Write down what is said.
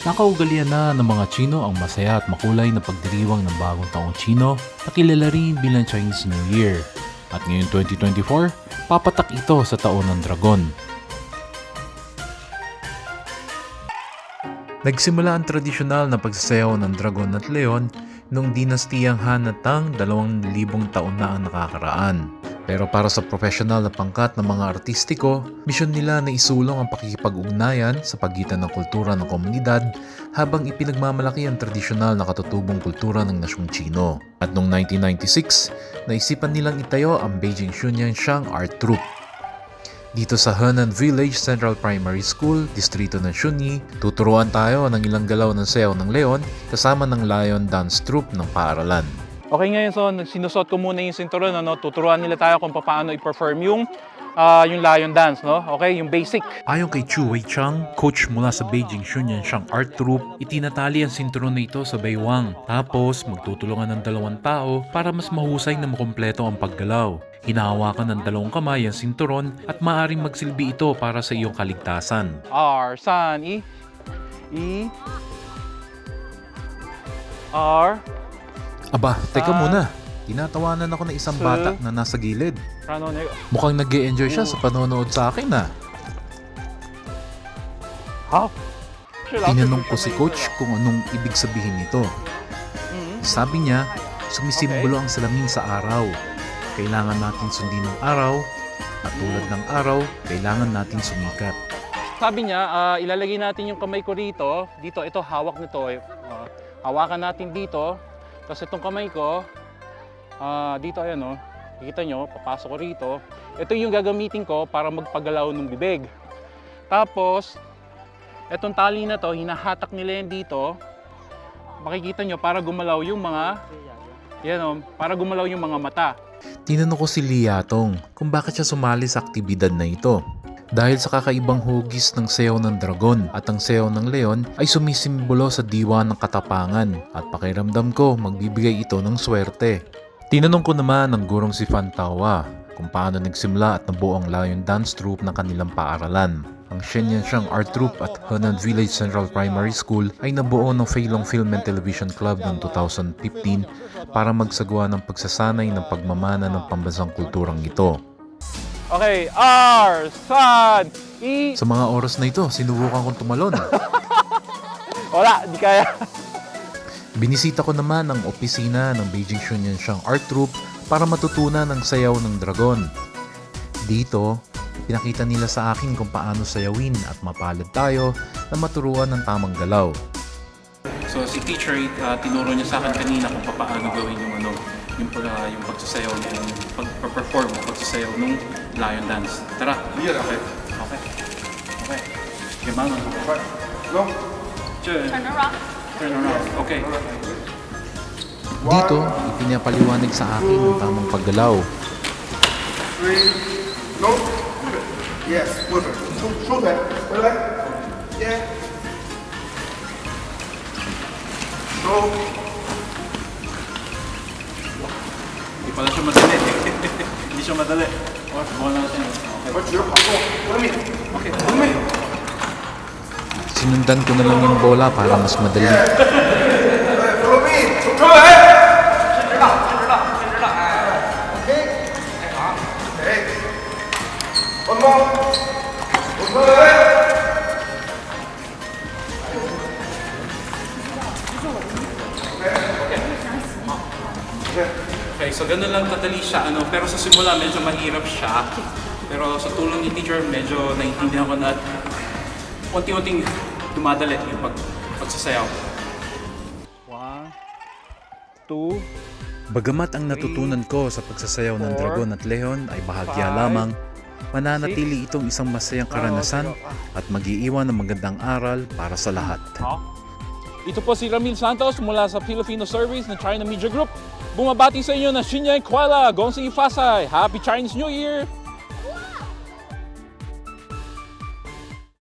Nakaugalian na ng mga Chino ang masaya at makulay na pagdiriwang ng bagong taong Chino na kilala rin bilang Chinese New Year. At ngayon 2024, papatak ito sa taon ng dragon. Nagsimula ang tradisyonal na pagsasayaw ng dragon at leon noong dinastiyang Han at Tang dalawang libong taon na ang nakakaraan. Pero para sa professional na pangkat ng mga artistiko, misyon nila na isulong ang pakikipag-ugnayan sa pagitan ng kultura ng komunidad habang ipinagmamalaki ang tradisyonal na katutubong kultura ng nasyong Chino. At noong 1996, naisipan nilang itayo ang Beijing Shunyanshang Art Troupe dito sa Henan Village Central Primary School, distrito ng Shunyi, tuturuan tayo ng ilang galaw ng sayaw ng leon kasama ng Lion Dance Troupe ng paaralan. Okay ngayon so sinusot ko muna yung sinturon ano tuturuan nila tayo kung paano i-perform yung ah, yung lion dance no okay yung basic Ayon kay Chu Wei Chang, coach mula sa Beijing Shunyanshang Art Troupe, itinatali ang sinturon na ito sa baywang. Tapos magtutulungan ng dalawang tao para mas mahusay na makumpleto ang paggalaw. Hinahawakan ng dalawang kamay ang sinturon at maaring magsilbi ito para sa iyong kaligtasan. R san i i R Aba, teka Ah. muna. Tinatawanan ako ng isang Sa- bata na nasa gilid. Rano ne Mukhang nag enjoy siya sa panonood sa akin ah. Ha? Tinanong ko si coach kung anong ibig sabihin nito. Mhm. Sabi niya, sumisimbolo ang salamin sa araw. Kailangan natin sundin ang araw at tulad ng araw, kailangan natin sumikat. Sabi niya, ah, ilalagay natin yung kamay ko rito. Dito, ito, hawak nito. eh. Ah, hawakan natin dito. Tapos itong kamay ko, ah, dito, ayan o. Kikita nyo, papasok ko rito. Ito yung gagamitin ko para magpagalaw ng bibig. Tapos, itong tali na to, hinahatak nila yan dito. Makikita nyo, para gumalaw yung mga, yan o, para gumalaw yung mga mata. Tinanong ko si Liatong kung bakit siya sumali sa aktibidad na ito. Dahil sa kakaibang hugis ng sayaw ng dragon at ang sayaw ng leon ay sumisimbolo sa diwa ng katapangan at pakiramdam ko magbibigay ito ng swerte. Tinanong ko naman ng gurong si Fantawa kung paano nagsimula at nabuo ang Lion Dance Troupe ng kanilang paaralan. Ang Shenyang Art Troupe at Henan Village Central Primary School ay nabuo ng Feilong Film and Television Club noong 2015 para magsagawa ng pagsasanay ng pagmamana ng pambansang kulturang ito. Okay, R, san, I, Sa mga oras na ito, sinubukan kong tumalon. wala, di kaya. Binisita ko naman ang opisina ng Beijing Shunyanshang Art Troupe para matutunan ang sayaw ng dragon. Dito, pinakita nila sa akin kung paano sayawin at mapalad tayo na maturuan ng tamang galaw. So si teacher, uh, tinuro niya sa akin kanina kung paano gawin yung ano, yung, pag, uh, yung pagsasayaw, yung pag-perform o pagsasayaw nung lion dance. Tara. Clear, okay. Okay. Okay. Okay, mama. Right. Go. Turn. Turn around. Turn around. Okay. Dito, ipinapaliwanag sa akin ang tamang paggalaw. Three. Go. Yes, quiver. Shoulder. Relax. Yeah. Go. Wala siya madali. Hindi siya madali. Or, buwan na siya. Okay. What's your... Ako, umi. Okay, umi. Sinundan ko na lang yung bola para mas madali. Okay, so ganun lang kadali siya, ano, pero sa simula medyo mahirap siya. Pero sa tulong ni teacher, medyo naiintindihan ko na at unti-unting dumadali yung pag, pagsasayaw. One, two, Bagamat ang natutunan ko sa pagsasayaw ng dragon at leon ay bahagya lamang, mananatili itong isang masayang karanasan at mag-iiwan ng magandang aral para sa lahat. Ito po si Ramil Santos mula sa Filipino Service ng China Media Group. Bumabati sa inyo na Shinyang Kuala, Gongsi Fasai, Happy Chinese New Year!